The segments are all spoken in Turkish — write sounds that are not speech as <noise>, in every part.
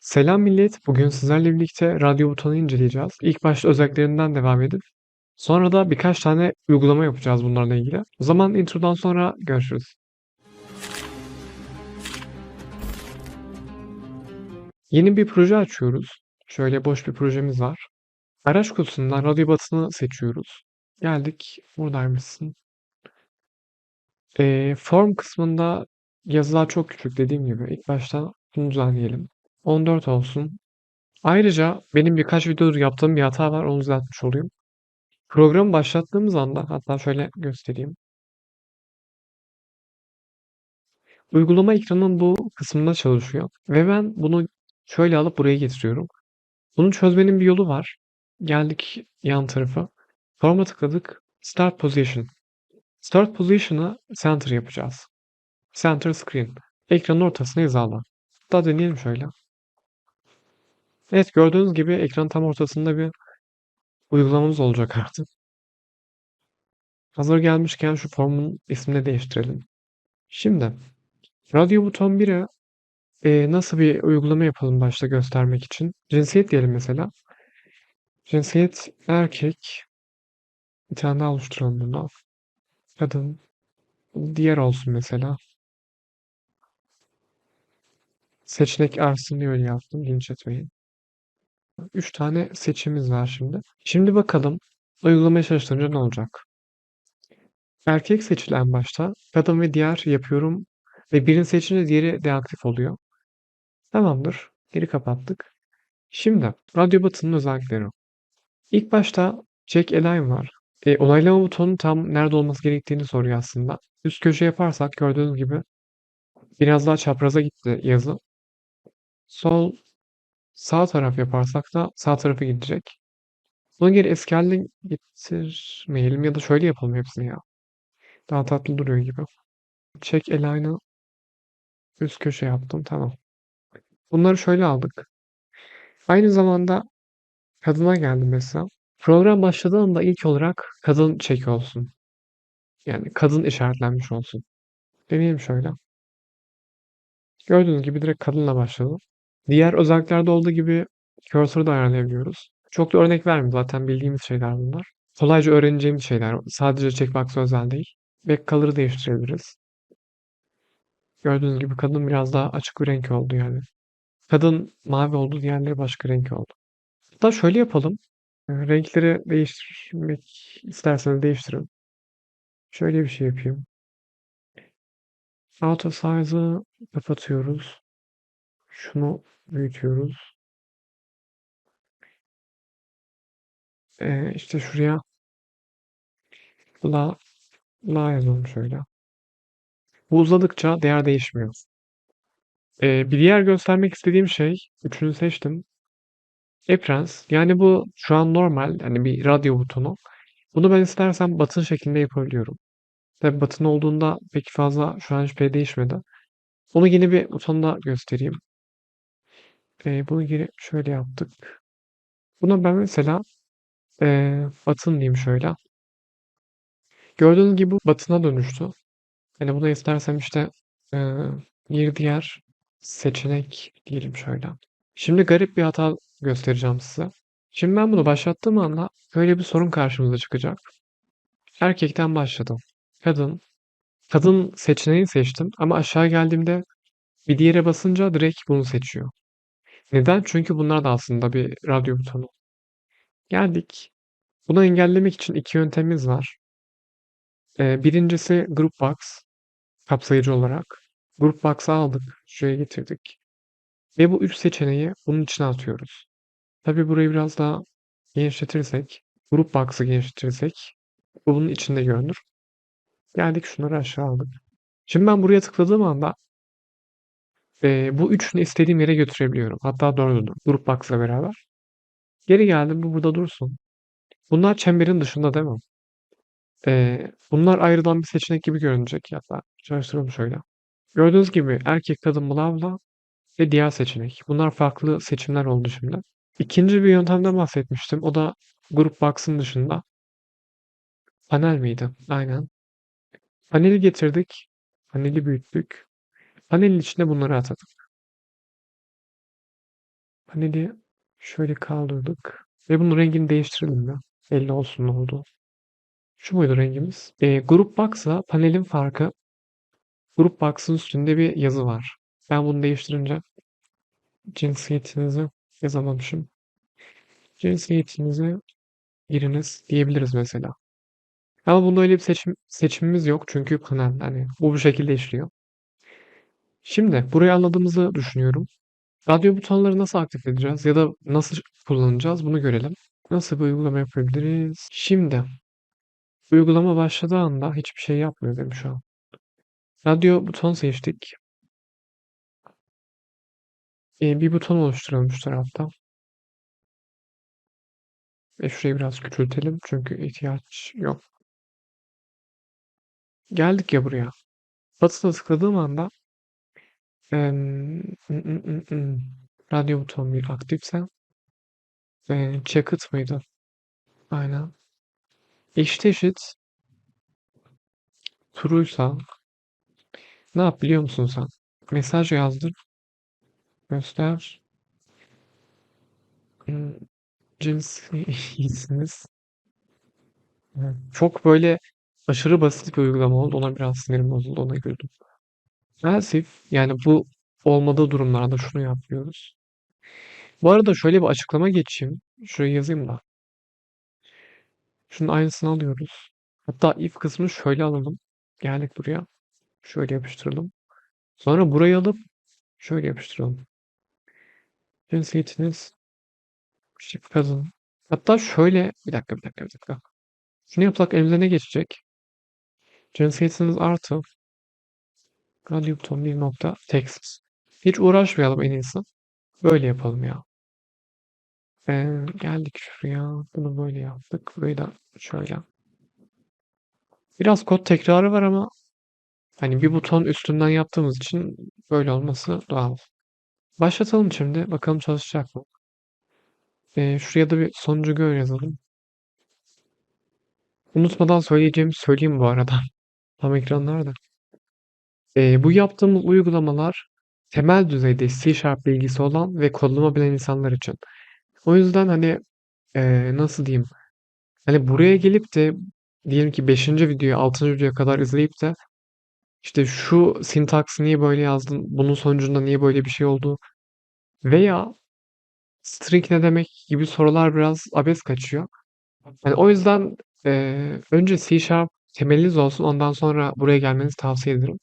Selam millet. Bugün sizlerle birlikte radyo butonu inceleyeceğiz. İlk başta özelliklerinden devam edip sonra da birkaç tane uygulama yapacağız bunlarla ilgili. O zaman introdan sonra görüşürüz. Yeni bir proje açıyoruz. Şöyle boş bir projemiz var. Araç kutusundan radyo butonu seçiyoruz. Geldik. Buradaymışsın. Ee, form kısmında yazılar çok küçük dediğim gibi. İlk başta bunu düzenleyelim. 14 olsun. Ayrıca benim birkaç videodur yaptığım bir hata var. Onu düzeltmiş olayım. Programı başlattığımız anda hatta şöyle göstereyim. Uygulama ekranının bu kısmında çalışıyor ve ben bunu şöyle alıp buraya getiriyorum. Bunu çözmenin bir yolu var. Geldik yan tarafa. Form'a tıkladık. Start Position. Start Position'ı Center yapacağız. Center Screen. Ekranın ortasına hizala. Hatta deneyelim şöyle. Evet gördüğünüz gibi ekranın tam ortasında bir uygulamamız olacak artık. Hazır gelmişken şu formun ismini değiştirelim. Şimdi radyo buton 1'e e, nasıl bir uygulama yapalım başta göstermek için. Cinsiyet diyelim mesela. Cinsiyet erkek. Bir tane daha oluşturalım bunu. Kadın. Diğer olsun mesela. Seçenek artsın diye öyle yaptım. Linç etmeyin. Üç tane seçimimiz var şimdi. Şimdi bakalım uygulamaya çalıştırınca ne olacak? Erkek seçilen başta. Kadın ve diğer yapıyorum. Ve birini seçince diğeri deaktif oluyor. Tamamdır. Geri kapattık. Şimdi radyo butonunun özellikleri. İlk başta check align var. E, onaylama butonu tam nerede olması gerektiğini soruyor aslında. Üst köşe yaparsak gördüğünüz gibi biraz daha çapraza gitti yazı. Sol sağ taraf yaparsak da sağ tarafı gidecek. Buna geri eski haline getirmeyelim ya da şöyle yapalım hepsini ya. Daha tatlı duruyor gibi. Check align'ı üst köşe yaptım. Tamam. Bunları şöyle aldık. Aynı zamanda kadına geldim mesela. Program başladığında ilk olarak kadın çeki olsun. Yani kadın işaretlenmiş olsun. Deneyelim şöyle. Gördüğünüz gibi direkt kadınla başladı. Diğer özelliklerde olduğu gibi cursor'ı da ayarlayabiliyoruz. Çok da örnek vermeyeyim zaten bildiğimiz şeyler bunlar. Kolayca öğreneceğimiz şeyler. Sadece checkbox özel değil. Back color'ı değiştirebiliriz. Gördüğünüz gibi kadın biraz daha açık bir renk oldu yani. Kadın mavi oldu, diğerleri başka renk oldu. Hatta şöyle yapalım. Ee, renkleri değiştirmek isterseniz değiştirin. Şöyle bir şey yapayım. Auto size'ı kapatıyoruz. Şunu büyütüyoruz. Ee, işte şuraya la la yazalım şöyle. Bu uzadıkça değer değişmiyor. Ee, bir diğer göstermek istediğim şey, üçünü seçtim. Eprens. Yani bu şu an normal. Hani bir radyo butonu. Bunu ben istersem batın şeklinde yapabiliyorum. Tabi batın olduğunda pek fazla şu an hiçbir şey değişmedi. Onu yeni bir butonda göstereyim. Ee, bunu geri şöyle yaptık. Buna ben mesela ee, batın diyeyim şöyle. Gördüğünüz gibi batına dönüştü. Hani bunu istersem işte ee, bir diğer seçenek diyelim şöyle. Şimdi garip bir hata göstereceğim size. Şimdi ben bunu başlattığım anda böyle bir sorun karşımıza çıkacak. Erkekten başladım. Kadın. Kadın seçeneği seçtim ama aşağı geldiğimde bir diğere basınca direkt bunu seçiyor. Neden? Çünkü bunlar da aslında bir radyo butonu. Geldik. Bunu engellemek için iki yöntemimiz var. Ee, birincisi Group Box kapsayıcı olarak. Group Box'ı aldık. Şuraya getirdik. Ve bu üç seçeneği bunun içine atıyoruz. Tabi burayı biraz daha genişletirsek, Group Box'ı genişletirsek bu bunun içinde görünür. Geldik şunları aşağı aldık. Şimdi ben buraya tıkladığım anda e, bu üçünü istediğim yere götürebiliyorum. Hatta dördünü. Group Box'la beraber. Geri geldim. Bu burada dursun. Bunlar çemberin dışında değil mi? E, bunlar ayrılan bir seçenek gibi görünecek. Hatta çalıştıralım şöyle. Gördüğünüz gibi erkek kadın blavla ve diğer seçenek. Bunlar farklı seçimler oldu şimdi. İkinci bir yöntemden bahsetmiştim. O da Group Box'ın dışında. Panel miydi? Aynen. Paneli getirdik. Paneli büyüttük. Panelin içine bunları atadık. Paneli şöyle kaldırdık. Ve bunun rengini değiştirelim mi? Belli olsun ne oldu. Şu muydu rengimiz? E, Group Box'la panelin farkı Group Box'ın üstünde bir yazı var. Ben bunu değiştirince cinsiyetinizi yazamamışım. Cinsiyetinizi giriniz diyebiliriz mesela. Ama bunda öyle bir seçim, seçimimiz yok çünkü panel hani bu bu şekilde işliyor. Şimdi burayı anladığımızı düşünüyorum. Radyo butonları nasıl aktif edeceğiz ya da nasıl kullanacağız bunu görelim. Nasıl bir uygulama yapabiliriz? Şimdi uygulama başladığı anda hiçbir şey yapmıyor benim şu an. Radyo buton seçtik. Ee, bir buton oluşturalım şu tarafta. Ve şurayı biraz küçültelim çünkü ihtiyaç yok. Geldik ya buraya. Batısına tıkladığım anda em, ım, ım, ım, ım. radyo buton bir aktifse e, check it mıydı? Aynen. Eşit eşit true'ysa ne yap biliyor musun sen? Mesaj yazdır. Göster. Hmm, Cinsiyetiniz. Evet. Çok böyle aşırı basit bir uygulama oldu. Ona biraz sinirim bozuldu. Ona güldüm. Else if yani bu olmadığı durumlarda şunu yapıyoruz. Bu arada şöyle bir açıklama geçeyim. Şuraya yazayım da. Şunun aynısını alıyoruz. Hatta if kısmını şöyle alalım. Geldik buraya. Şöyle yapıştıralım. Sonra burayı alıp şöyle yapıştıralım. Cinsiyetiniz işte kadın. Hatta şöyle bir dakika bir dakika bir dakika. Şunu yapsak elimize ne geçecek? Cinsiyetiniz artı radyo buton bir nokta text. Hiç uğraşmayalım en iyisi. Böyle yapalım ya. Ee, geldik şuraya. Bunu böyle yaptık. Burayı da şöyle. Biraz kod tekrarı var ama hani bir buton üstünden yaptığımız için böyle olması doğal. Başlatalım şimdi. Bakalım çalışacak mı? Ee, şuraya da bir sonucu gör yazalım. Unutmadan söyleyeceğimi söyleyeyim bu arada. <laughs> Tam ekranlarda. Ee, bu yaptığımız uygulamalar temel düzeyde C Sharp bilgisi olan ve kodlama bilen insanlar için. O yüzden hani ee, nasıl diyeyim? Hani buraya gelip de diyelim ki 5. videoyu 6. videoya kadar izleyip de işte şu sintaksı niye böyle yazdın? Bunun sonucunda niye böyle bir şey oldu? Veya string ne demek gibi sorular biraz abes kaçıyor. Yani o yüzden ee, önce C Sharp temeliniz olsun. Ondan sonra buraya gelmenizi tavsiye ederim.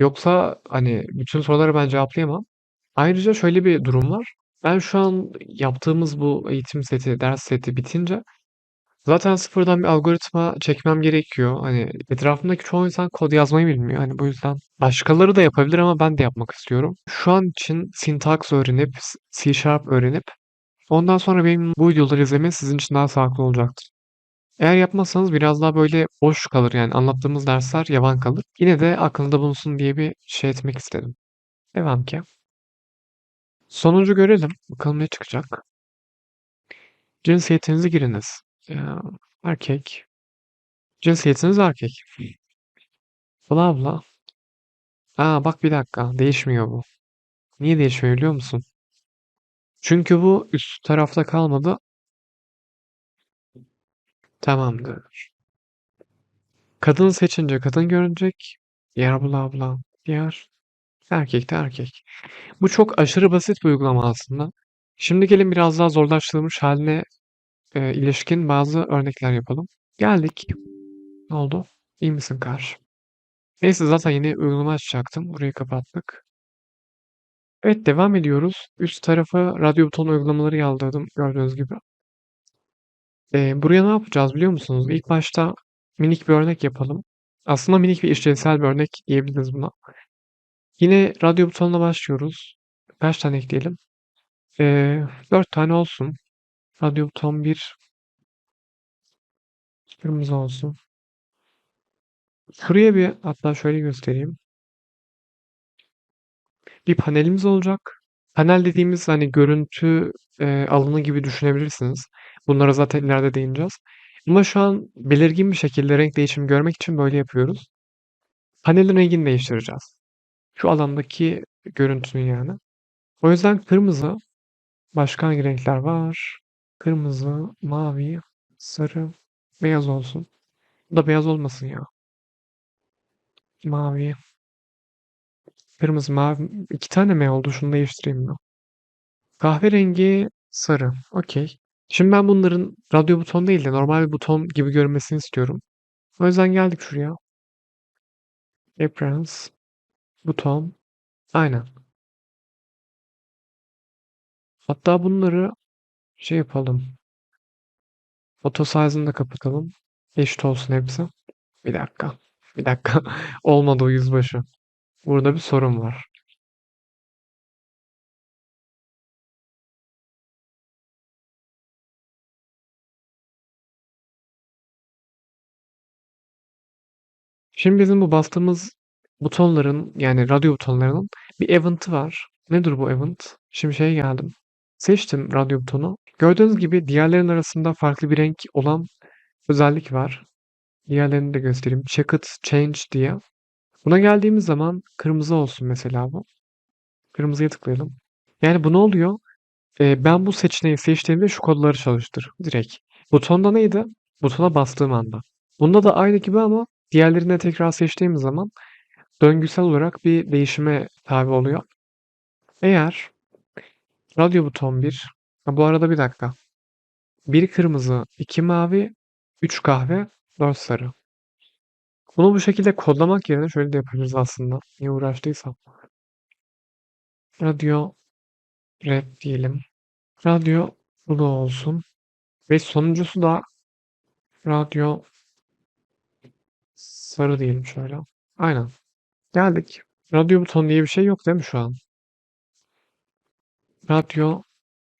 Yoksa hani bütün soruları ben cevaplayamam. Ayrıca şöyle bir durum var. Ben şu an yaptığımız bu eğitim seti, ders seti bitince zaten sıfırdan bir algoritma çekmem gerekiyor. Hani etrafımdaki çoğu insan kod yazmayı bilmiyor. Hani bu yüzden başkaları da yapabilir ama ben de yapmak istiyorum. Şu an için syntax öğrenip, C öğrenip ondan sonra benim bu videoları izlemeniz sizin için daha sağlıklı olacaktır. Eğer yapmazsanız biraz daha böyle boş kalır yani anlattığımız dersler yavan kalır. Yine de aklında bulunsun diye bir şey etmek istedim. Devam ki. Sonucu görelim. Bakalım ne çıkacak. Cinsiyetinizi giriniz. Ee, erkek. Cinsiyetiniz erkek. Bla bla. Aa bak bir dakika. Değişmiyor bu. Niye değişmiyor biliyor musun? Çünkü bu üst tarafta kalmadı. Tamamdır. Kadın seçince kadın görünecek. Diğer bla bla. Diğer erkek de erkek. Bu çok aşırı basit bir uygulama aslında. Şimdi gelin biraz daha zorlaştırılmış haline e, ilişkin bazı örnekler yapalım. Geldik. Ne oldu? İyi misin karşı? Neyse zaten yeni uygulama açacaktım. Burayı kapattık. Evet devam ediyoruz. Üst tarafa radyo buton uygulamaları yaldırdım gördüğünüz gibi. E, buraya ne yapacağız biliyor musunuz? İlk başta minik bir örnek yapalım. Aslında minik bir işlevsel bir örnek diyebiliriz buna. Yine radyo butonuna başlıyoruz. Kaç tane ekleyelim? Ee, 4 tane olsun. Radyo buton 1 kırmızı olsun. Şuraya bir hatta şöyle göstereyim. Bir panelimiz olacak. Panel dediğimiz hani görüntü e, alanı gibi düşünebilirsiniz. Bunlara zaten ileride değineceğiz. Ama şu an belirgin bir şekilde renk değişimi görmek için böyle yapıyoruz. Panelin rengini değiştireceğiz. Şu alandaki görüntünün yani. O yüzden kırmızı Başka hangi renkler var? Kırmızı, mavi, sarı, beyaz olsun. Bu da beyaz olmasın ya. Mavi, kırmızı, mavi. İki tane mi oldu? Şunu değiştireyim mi? Kahverengi, sarı. Okey. Şimdi ben bunların radyo buton değil de normal bir buton gibi görünmesini istiyorum. O yüzden geldik şuraya. Appearance, buton. Aynen. Hatta bunları şey yapalım. Photo size'ını da kapatalım. Eşit olsun hepsi. Bir dakika. Bir dakika. <laughs> Olmadı o yüzbaşı. Burada bir sorun var. Şimdi bizim bu bastığımız butonların yani radyo butonlarının bir event'ı var. Nedir bu event? Şimdi şeye geldim. Seçtim radyo butonu. Gördüğünüz gibi diğerlerin arasında farklı bir renk olan özellik var. Diğerlerini de göstereyim. Checkered Change diye. Buna geldiğimiz zaman kırmızı olsun mesela bu. Kırmızıya tıklayalım. Yani bu ne oluyor? Ee, ben bu seçeneği seçtiğimde şu kodları çalıştır. Direkt. Butonda neydi? Butona bastığım anda. Bunda da aynı gibi ama diğerlerine tekrar seçtiğim zaman döngüsel olarak bir değişime tabi oluyor. Eğer radyo buton 1, ha bu arada bir dakika. 1 kırmızı, 2 mavi, 3 kahve, 4 sarı. Bunu bu şekilde kodlamak yerine şöyle de yapabiliriz aslında. Niye uğraştıysam. Radyo red diyelim. Radyo blue olsun. Ve sonuncusu da radyo sarı diyelim şöyle. Aynen. Geldik. Radyo buton diye bir şey yok değil mi şu an? Radyo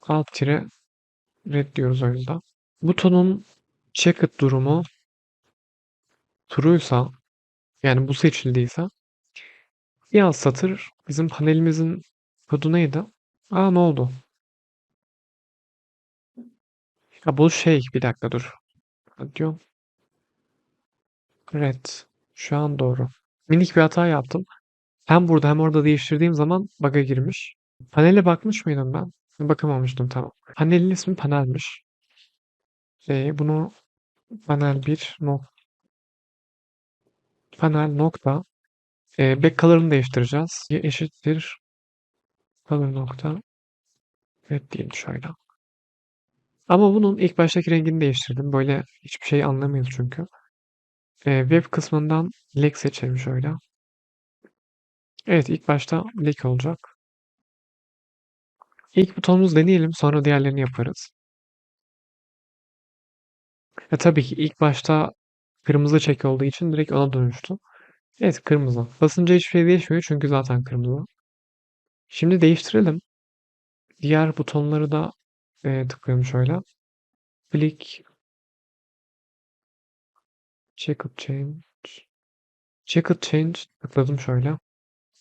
alt tire red diyoruz o yüzden. Butonun checked durumu true'ysa yani bu seçildiyse bir alt satır bizim panelimizin kodu neydi? Aa ne oldu? Ha bu şey bir dakika dur. Radyo red. Şu an doğru. Minik bir hata yaptım. Hem burada hem orada değiştirdiğim zaman bug'a girmiş. Panele bakmış mıydım ben? Bakamamıştım tamam. Panelin ismi panelmiş. Ee, bunu panel 1 nok panel nokta e, back color'ını değiştireceğiz. Y eşittir color nokta red diyeyim şöyle. Ama bunun ilk baştaki rengini değiştirdim. Böyle hiçbir şey anlamıyoruz çünkü. Ee, web kısmından black seçelim şöyle. Evet ilk başta black olacak. İlk butonumuzu deneyelim sonra diğerlerini yaparız. E tabii ki ilk başta kırmızı çek olduğu için direkt ona dönüştü. Evet kırmızı. Basınca hiçbir şey değişmiyor çünkü zaten kırmızı. Şimdi değiştirelim. Diğer butonları da e, tıklayalım şöyle. Click Checkered Change Checkered Change tıkladım şöyle.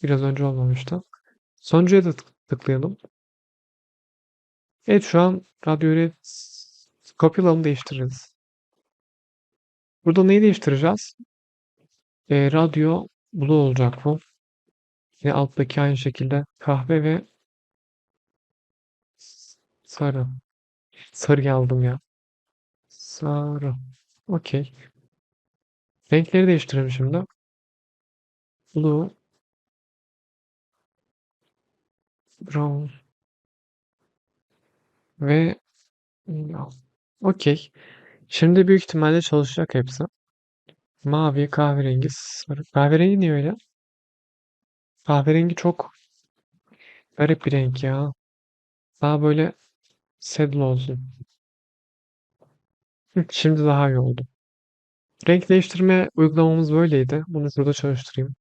Biraz önce olmamıştı. Sonuncuya da tıklayalım. Evet şu an radyo red kopyalalım değiştiririz. Burada neyi değiştireceğiz? E, radyo blue olacak bu. Yine alttaki aynı şekilde kahve ve sarı. Sarı yazdım ya. Sarı. Okey. Renkleri değiştirelim şimdi. Blue. Brown. Ve okey. Şimdi büyük ihtimalle çalışacak hepsi. Mavi, kahverengi, sarı. Kahverengi niye öyle? Kahverengi çok garip bir renk ya. Daha böyle saddle olsun. Şimdi daha iyi oldu. Renk değiştirme uygulamamız böyleydi. Bunu şurada çalıştırayım.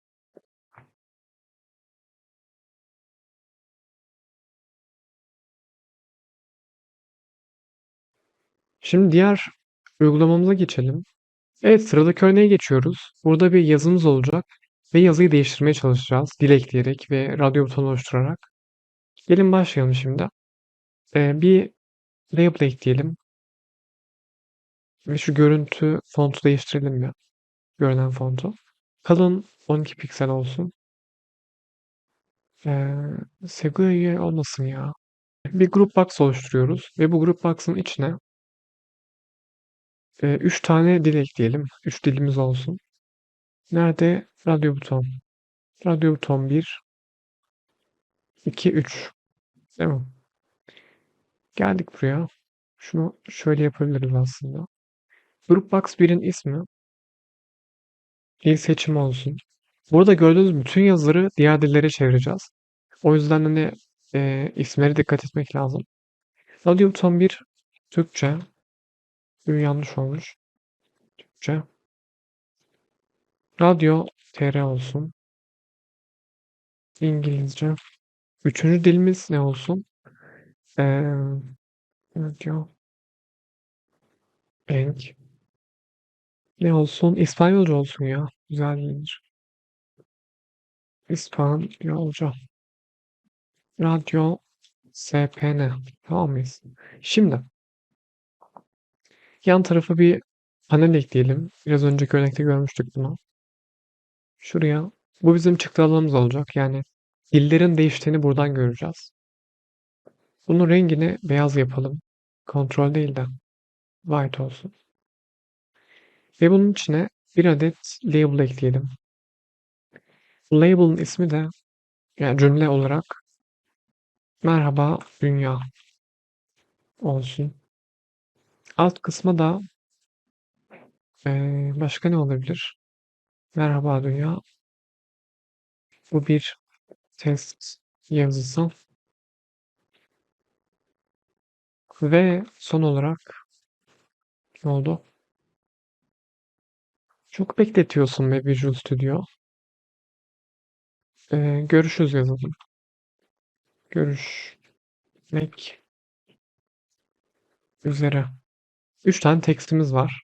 Şimdi diğer uygulamamıza geçelim. Evet sıradaki örneğe geçiyoruz. Burada bir yazımız olacak ve yazıyı değiştirmeye çalışacağız. Dil ekleyerek ve radyo butonu oluşturarak. Gelin başlayalım şimdi. Ee, bir label ekleyelim. Ve şu görüntü fontu değiştirelim mi? Görünen fontu. Kalın 12 piksel olsun. Ee, Seguya olmasın ya. bir grup box oluşturuyoruz ve bu grup box'ın içine 3 tane dil ekleyelim. 3 dilimiz olsun. Nerede? Radyo buton. Radyo buton 1 2 3. Değil? Geldik buraya. Şunu şöyle yapabiliriz aslında. Grup box 1'in ismi dil seçimi olsun. Burada gördüğünüz bütün yazıları diğer dillere çevireceğiz. O yüzden hani e, isimlere dikkat etmek lazım. Radyo buton 1 Türkçe. Bir yanlış olmuş. Türkçe. Radyo TR olsun. İngilizce. Üçüncü dilimiz ne olsun? Ee, radyo. Enk. Ne olsun? İspanyolca olsun ya. Güzel gelir. İspanyolca. Radyo SPN. Tamam mıyız? Şimdi yan tarafa bir panel ekleyelim. Biraz önceki örnekte görmüştük bunu. Şuraya. Bu bizim çıktı alanımız olacak. Yani dillerin değiştiğini buradan göreceğiz. Bunun rengini beyaz yapalım. Kontrol değil de white olsun. Ve bunun içine bir adet label ekleyelim. Label'ın ismi de yani cümle olarak merhaba dünya olsun. Alt kısma da ee, başka ne olabilir? Merhaba dünya. Bu bir test yazısı. Ve son olarak ne oldu? Çok bekletiyorsun be Visual Studio. Ee, görüşürüz yazalım. Görüşmek üzere. Üç tane tekstimiz var.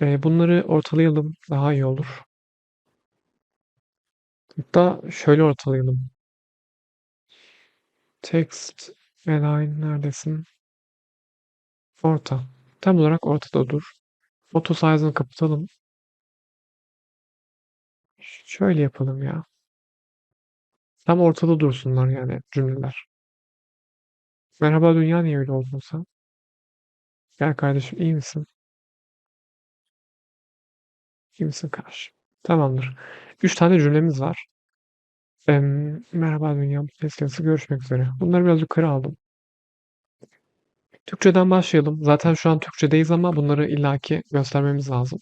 Ee, bunları ortalayalım. Daha iyi olur. Hatta şöyle ortalayalım. Text align neredesin? Orta. Tam olarak ortada dur. Auto size'ını kapatalım. Şöyle yapalım ya. Tam ortada dursunlar yani cümleler. Merhaba dünya niye öyle oldun sen? Gel kardeşim iyi misin? İyi misin kardeşim? Tamamdır. Üç tane cümlemiz var. Ee, merhaba dünya podcast görüşmek üzere. Bunları biraz yukarı aldım. Türkçeden başlayalım. Zaten şu an Türkçedeyiz ama bunları illaki göstermemiz lazım.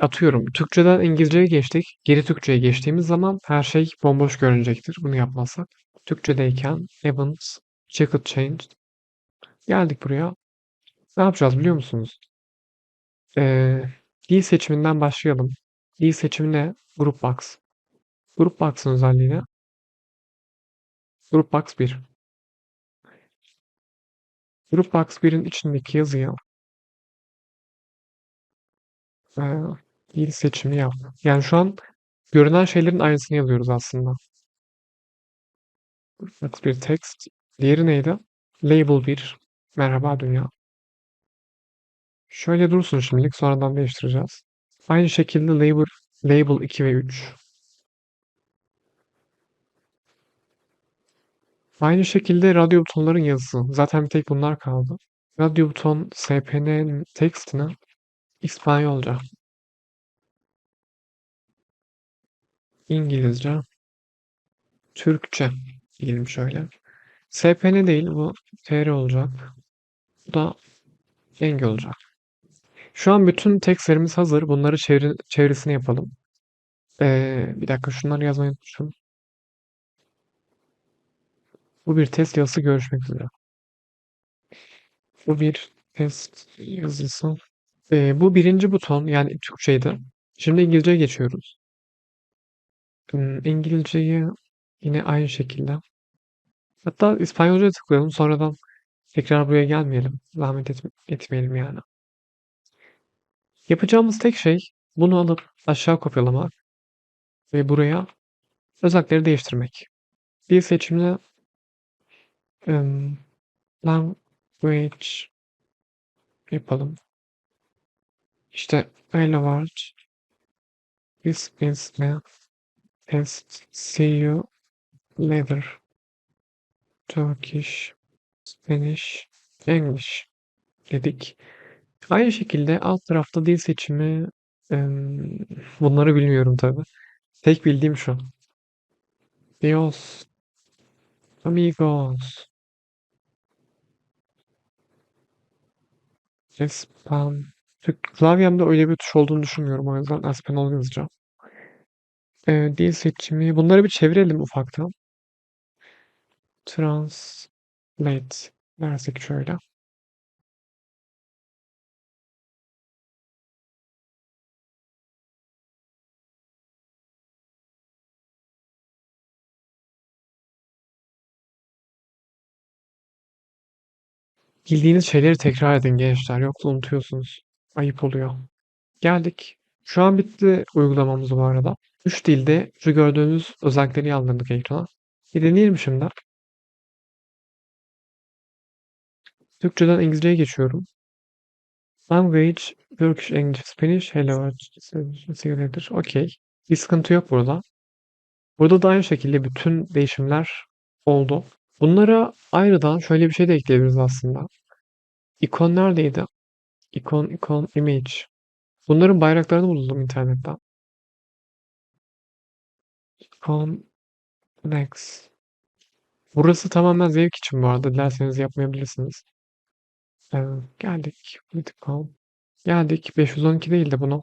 Atıyorum. Türkçeden İngilizceye geçtik. Geri Türkçe'ye geçtiğimiz zaman her şey bomboş görünecektir. Bunu yapmazsak. Türkçedeyken events, jacket changed. Geldik buraya. Ne yapacağız biliyor musunuz? Ee, dil seçiminden başlayalım. Dil seçimi ne? Group box. Group box'ın özelliği ne? Group box 1. Group box 1'in içindeki yazıyı e, dil seçimi yap. Yani şu an görünen şeylerin aynısını yazıyoruz aslında. Group box 1 text. Diğeri neydi? Label 1. Merhaba dünya. Şöyle dursun şimdilik sonradan değiştireceğiz. Aynı şekilde label, label 2 ve 3. Aynı şekilde radyo butonların yazısı. Zaten bir tek bunlar kaldı. Radyo buton SPN'nin tekstini İspanyolca, İngilizce, Türkçe diyelim şöyle. SPN değil bu TR olacak. Bu da Eng olacak. Şu an bütün tekstlerimiz hazır. Bunları çeviri, çevirisini yapalım. Ee, bir dakika şunları yazmayı unutmuşum. Bu bir test yazısı görüşmek üzere. Bu bir test yazısı. Ee, bu birinci buton yani Türkçeydi. Şimdi İngilizceye geçiyoruz. Hmm, İngilizceyi yine aynı şekilde. Hatta İspanyolcaya tıklayalım. Sonradan tekrar buraya gelmeyelim. Zahmet etme, etmeyelim yani. Yapacağımız tek şey bunu alıp aşağı kopyalamak ve buraya özellikleri değiştirmek. Bir seçimle um, language yapalım. İşte öyle var. This is me. Test. See you later. Turkish, Spanish, English dedik. Aynı şekilde alt tarafta dil seçimi bunları bilmiyorum tabi. Tek bildiğim şu. Dios, amigos, Espan. Klavyemde öyle bir tuş olduğunu düşünmüyorum. O yüzden Espanol yazacağım. Ee, dil seçimi. Bunları bir çevirelim ufaktan. Translate dersek şöyle. Bildiğiniz şeyleri tekrar edin gençler. Yoksa unutuyorsunuz. Ayıp oluyor. Geldik. Şu an bitti uygulamamız bu arada. Üç dilde şu gördüğünüz özellikleri yazdırdık ekrana. Bir deneyelim şimdi. Türkçeden İngilizceye geçiyorum. Language, Turkish, English, Spanish, Hello, later. Okey. Bir sıkıntı yok burada. Burada da aynı şekilde bütün değişimler oldu. Bunlara ayrıdan şöyle bir şey de ekleyebiliriz aslında. İkon neredeydi? İkon, ikon, image. Bunların bayraklarını buldum internetten. İkon, next. Burası tamamen zevk için bu arada. Dilerseniz yapmayabilirsiniz. Evet, geldik. Political. Geldik. 512 değil de bunu.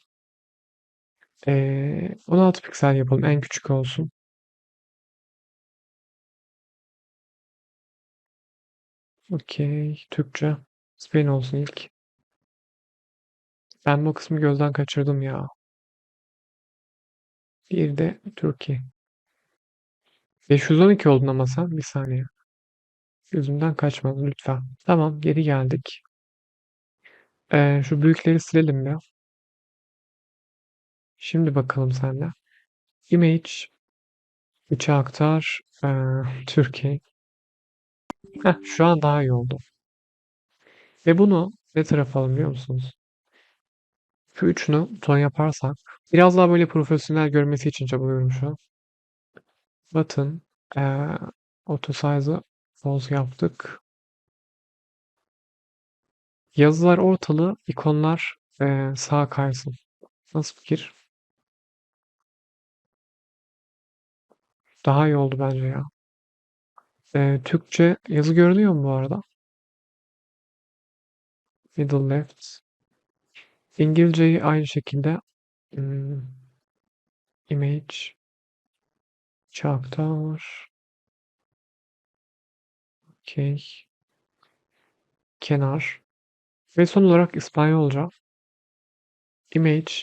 Ee, 16 piksel yapalım. En küçük olsun. Okey. Türkçe. Spain olsun ilk. Ben bu kısmı gözden kaçırdım ya. Bir de Türkiye. 512 oldun ama sen. Bir saniye. Gözümden kaçmadı lütfen. Tamam geri geldik. Ee, şu büyükleri silelim ya. Şimdi bakalım senle. Image. Üçe aktar. Ee, Türkiye. Heh, şu an daha iyi oldu. Ve bunu ne tarafa alalım biliyor musunuz? Şu üçünü ton yaparsak biraz daha böyle profesyonel görmesi için çabalıyorum şu an. Button ee, auto size'ı false yaptık. Yazılar ortalı, ikonlar ee, sağa kaysın. Nasıl fikir? Daha iyi oldu bence ya. Ee, Türkçe yazı görünüyor mu bu arada? Middle left. İngilizceyi aynı şekilde hmm, image çaktar okey kenar ve son olarak İspanyolca image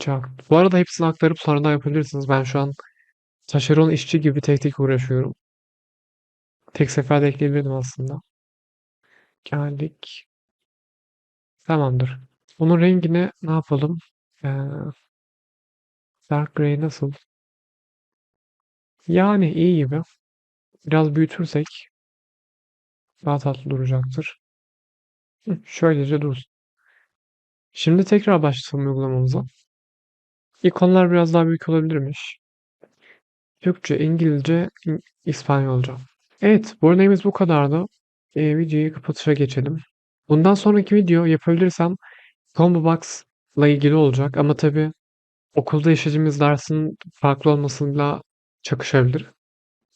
çak. Bu arada hepsini aktarıp sonradan yapabilirsiniz. Ben şu an taşeron işçi gibi tek tek uğraşıyorum. Tek seferde ekleyebilirdim aslında. Geldik. Tamamdır. Bunun rengini ne yapalım? Ee, dark gray nasıl? Yani iyi gibi. Biraz büyütürsek daha tatlı duracaktır. Şöylece dursun. Şimdi tekrar başlatalım uygulamamıza. İkonlar biraz daha büyük olabilirmiş. Türkçe, İngilizce, İspanyolca. Evet, bu örneğimiz bu kadardı. Ee, videoyu kapatışa geçelim. Bundan sonraki video yapabilirsem Combo Box'la ilgili olacak ama tabii okulda işlediğimiz dersin farklı olmasıyla çakışabilir.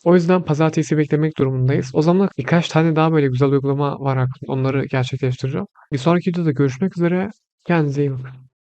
O yüzden pazartesi beklemek durumundayız. O zaman birkaç tane daha böyle güzel uygulama var aklımda. Onları gerçekleştireceğim. Bir sonraki videoda görüşmek üzere. Kendinize iyi bakın.